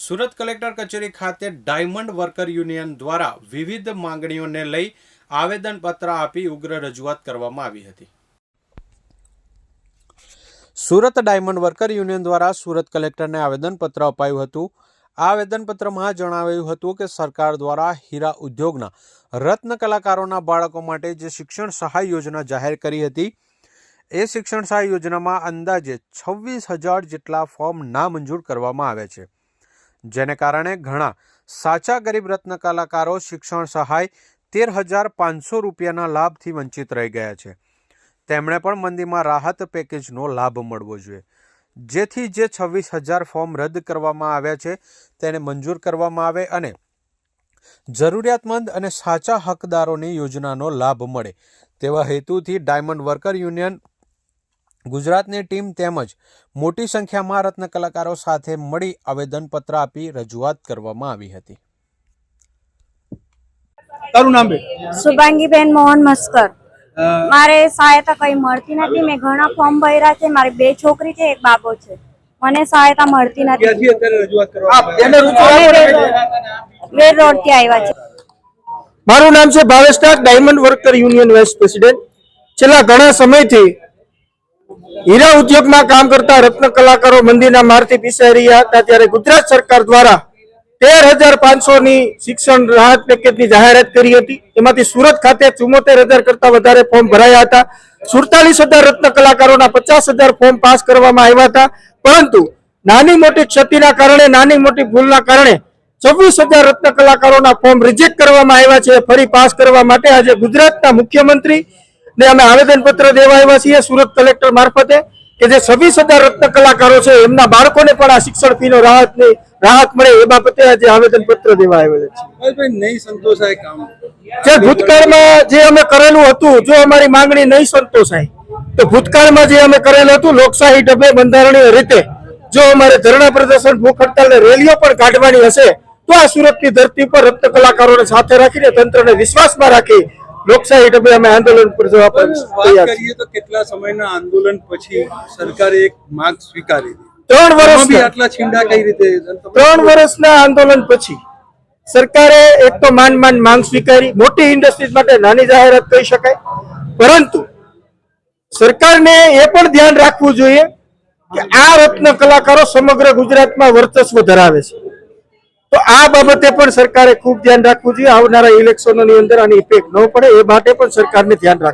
Surat collector કચેરી ખાતે diamond worker union દ્વારા વિવિધ માંગણીઓને લઈ આવેદનપત્ર આપી ઉગ્ર રજૂઆત કરવામાં આવી હતી. સુરત ડાયમંડ વર્કર યુનિયન દ્વારા સુરત કલેક્ટરને આવેદનપત્ર અપાયું હતું. આ આવેદનપત્રમાં જણાવાયું હતું કે સરકાર દ્વારા હીરા ઉદ્યોગના રત્ન કલાકારોના બાળકો માટે જે શિક્ષણ સહાય યોજના જાહેર કરી હતી, એ શિક્ષણ સહાય યોજનામાં અંદાજે છવ્વીસ હજાર જેટલા ફોર્મ નામંજૂર કરવામાં આવે છે. જેને કારણે ઘણા સાચા ગરીબ રત્ન કલાકારો શિક્ષણ સહાય તેર હજાર પાંચસો રૂપિયાના લાભથી વંચિત રહી ગયા છે. તેમણે પણ મંદીમાં રાહત પેકેજનો લાભ મળવો જોઈએ. જેથી જે છવ્વીસ હજાર ફોર્મ રદ કરવામાં આવ્યા છે તેને મંજૂર કરવામાં આવે અને જરૂરિયાતમંદ અને સાચા હકદારોની યોજનાનો લાભ મળે તેવા હેતુથી ડાયમંડ વર્કર યુનિયન ગુજરાતની ટીમ તેમજ મોટી સંખ્યામાં રત્ન કલાકારો સાથે મળી આવેદનપત્ર આપી રજૂઆત કરવામાં આવી હતી. તારું નામ બે? શુભાંગીબેન મોહન મસ્કર. મારે સહાયતા કઈ મળતી નથી. મેં ઘણા ફોર્મ ભર્યા છે. મારી બે છોકરી છે એક બાબો છે. મને સહાયતા મળતી નથી. વેર રોડથી આવ્યા છે મારું નામ છે Bhavesh diamond worker union vice president. છેલ્લા ઘણા સમયથી હીરા ઉદ્યોગમાં કામ કરતા રત્ન કલાકારો મંદિરના મારથી પીસાઈ રહ્યા હતા ત્યારે ગુજરાત સરકાર દ્વારા તેર હજાર પાંચસો ની શિક્ષણ રાહત પેકેજની જાહેરાત કરી હતી. એમાંથી સુરત ખાતે ચુમ્મોતેર હજાર કરતા વધારે ફોર્મ ભરાયા હતા. સુડતાલીસ હજાર રત્ન કલાકારોના પચાસ હજાર ફોર્મ પાસ કરવામાં આવ્યા હતા. પરંતુ નાની મોટી ક્ષતિના કારણે, નાની મોટી ભૂલના કારણે છવ્વીસ હજાર રત્ન કલાકારોના ફોર્મ રિજેક્ટ કરવામાં આવ્યા છે. ફરી પાસ કરવા માટે આજે ગુજરાતના મુખ્યમંત્રી ને અમે આવેદનપત્ર દેવા આવ્યા છીએ સુરત કલેક્ટર મારફતે કે જે છવ્વીસ હજાર રત્ન કલાકારો છે એમના બાળકોને પણ આ શિક્ષણ ફીનો રાહત રાહત મળે એ બાબતે આજે આવેદન પત્ર દેવા આવ્યા છે નહીં સંતોષાય કામ? જે ભૂતકાળમાં જે અમે કરેલું હતું જો અમારી માંગણી નહીં સંતોષાય તો ભૂતકાળમાં જે અમે કરેલું હતું લોકશાહી ઢબે બંધારણીય રીતે જો અમારે ધરણા પ્રદર્શન ભૂખ હડતાલ રેલીઓ પણ કાઢવાની હશે તો આ સુરતની ધરતી પર રત્ન કલાકારોને સાથે રાખીને તંત્રને વિશ્વાસમાં રાખી લોકશાહી ઢબે અમે આંદોલન પર જવા તૈયાર છીએ. કરીએ તો કેટલા સમયના આંદોલન પછી સરકારે એક માંગ સ્વીકારી ત્રણ વર્ષ આટલા છીંડા કઈ રીતે? ત્રણ વર્ષના આંદોલન પછી સરકારે એક તો માંડ માંડ માંગ સ્વીકારી. મોટી ઇન્ડસ્ટ્રીઝ માટે નાની જાહેરાત કહી શકાય. પરંતુ સરકારને એ પણ ધ્યાન રાખવું જોઈએ કે આ રત્ન કલાકારો સમગ્ર ગુજરાતમાં વર્ચસ્વ ધરાવે છે. તો આ બાબતે પણ સરકારે ખૂબ ધ્યાન રાખવું જોઈએ. આવનારા ઇલેક્શનોની અંદર આની ઇફેક્ટ ન પડે. એ માટે પણ સરકારને ધ્યાન રાખવું